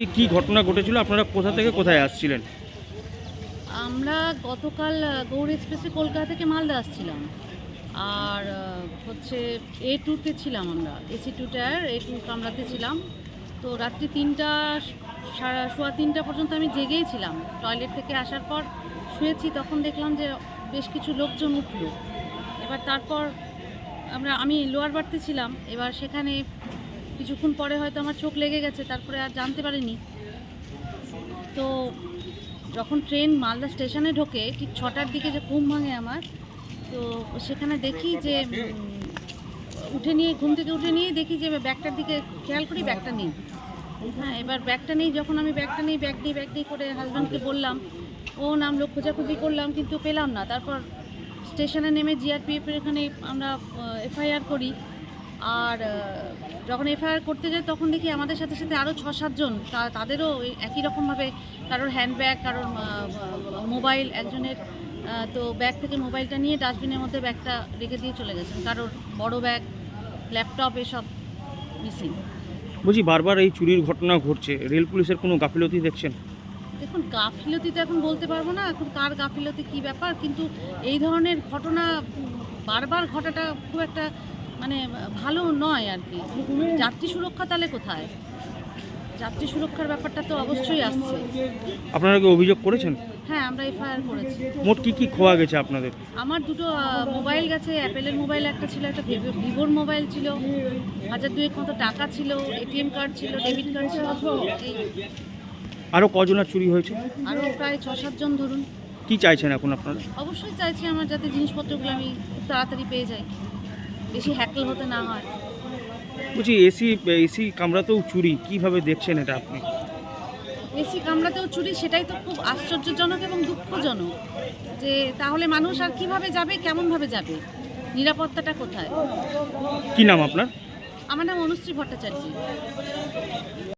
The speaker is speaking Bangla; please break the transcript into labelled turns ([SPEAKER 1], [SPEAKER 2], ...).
[SPEAKER 1] কি ঘটনা ঘটেছিল? আপনারা কোথা থেকে কোথায় আসছিলেন?
[SPEAKER 2] আমরা গতকাল গৌড় এক্সপ্রেসে কলকাতা থেকে মালদা আসছিলাম। আর হচ্ছে এ টুতে ছিলাম আমরা। AC two tier A two কামরাতে ছিলাম। তো রাত্রি তিনটা সারা সোয়া তিনটা পর্যন্ত আমি জেগেই ছিলাম। টয়লেট থেকে আসার পর শুয়েছি, তখন দেখলাম যে বেশ কিছু লোকজন উঠল। এবার তারপর আমরা, আমি লোয়ার বাড়তে ছিলাম। এবার সেখানে কিছুক্ষণ পরে হয়তো আমার চোখ লেগে গেছে, তারপরে আর জানতে পারিনি। তো যখন ট্রেন মালদা স্টেশনে ঢোকে, ঠিক ছটার দিকে যে ঘুম ভাঙে আমার, তো সেখানে দেখি যে উঠে নিয়ে, ঘুম থেকে উঠে নিয়ে দেখি যে ব্যাগটার দিকে খেয়াল করি ব্যাগটা নেই। হ্যাঁ এবার ব্যাগটা নেই, যখন আমি ব্যাগটা নেই, ব্যাগ নেই ব্যাগ নেই করে হাজব্যান্ডকে বললাম, ও নামলো খোঁজাখুঁজি করলাম, কিন্তু পেলাম না। তারপর স্টেশনে নেমে জিআরপিএফের এখানে আমরা এফআইআর করি। আর যখন এফআইআর করতে যাই তখন দেখি আমাদের সাথে সাথে আরও ছ সাতজন তা- তাদেরও একই রকমভাবে কারোর হ্যান্ডব্যাগ কারোর মোবাইল একজনের তো ব্যাগ থেকে মোবাইলটা নিয়ে ডাস্টবিনের মধ্যে ব্যাগটা রেখে দিয়ে চলে গেছেন। কারোর বড় ব্যাগ ল্যাপটপ এসব মিসিং
[SPEAKER 1] বলছি বারবার এই চুরির ঘটনা ঘটছে। রেল পুলিশের কোনো গাফিলতি দেখছেন?
[SPEAKER 2] দেখুন গাফিলতি তো এখন বলতে পারব না এখন কার গাফিলতি কি ব্যাপার? কিন্তু এই ধরনের ঘটনা বারবার ঘটাটা খুব একটা মানে ভালো নয় আর কি। যাত্রী সুরক্ষা তাহলে কোথায়? যাত্রী সুরক্ষার ব্যাপারটা তো অবশ্যই আসছে।
[SPEAKER 1] আপনারা কি অভিযোগ করেছেন?
[SPEAKER 2] হ্যাঁ আমরা এফআইআর করেছি।
[SPEAKER 1] মোট কি কি খোয়া গেছে আপনাদের?
[SPEAKER 2] আমার দুটো মোবাইল গেছে অ্যাপেলের মোবাইল একটা ছিল একটা ভিভো- ভিভোর মোবাইল ছিল হাজার দুয়েক মতো টাকা ছিল এটিএম কার্ড ছিল ডেবিট কার্ড ছিল
[SPEAKER 1] আরও কজনের চুরি হয়েছে?
[SPEAKER 2] আরও প্রায় ছ সাতজন ধরুন।
[SPEAKER 1] কি চাইছেন এখন আপনারা?
[SPEAKER 2] অবশ্যই চাইছি আমার যাতে জিনিসপত্রগুলো আমি তাড়াতাড়ি পেয়ে যাই। বেশি হ্যাকল হতে না হয়।
[SPEAKER 1] বলছি এসি এসি কামরাতেও চুরি কীভাবে দেখছেন এটা আপনি?
[SPEAKER 2] এসি কামড়াতেও চুরি সেটাই তো খুব আশ্চর্যজনক এবং দুঃখজনক। যে তাহলে মানুষ আর কীভাবে যাবে কেমনভাবে যাবে? নিরাপত্তাটা কোথায়?
[SPEAKER 1] কি নাম আপনার?
[SPEAKER 2] আমার নাম অনুশ্রী ভট্টাচার্য।